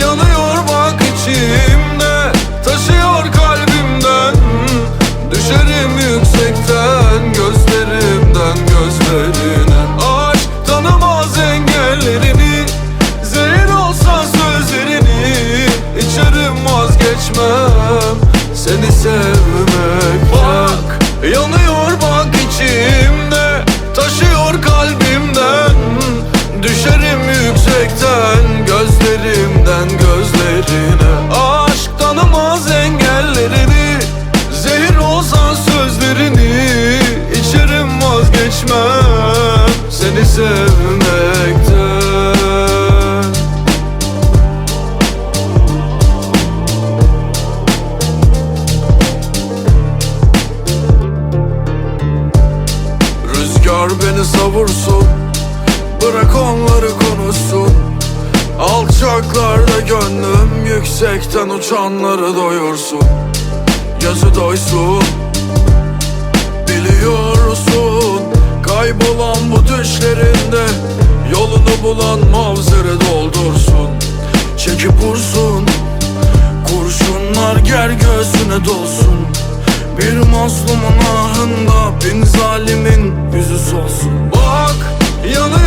Yanıyor bak içimde Taşıyor kalbimden. Düşerim yüksekten Gözlerimden gözlerine. Aşk tanımaz engellerini Zehir olsa sözlerini. İçerim vazgeçmem Seni sevmem. Olsa sözlerini içerim vazgeçmem. Seni sevmekten. Rüzgar beni savursun Bırak onları konuşsun. Alçaklarda gönlüm Yüksekten uçanları doyursun Gözü doysun. Biliyorsun Kaybolan bu düşlerinde Yolunu bulan mavzeri doldursun. Çekip vursun Kurşunlar ger göğsüne dolsun. Bir mazlumun ahında bin zalimin yüzü solsun. Bak içim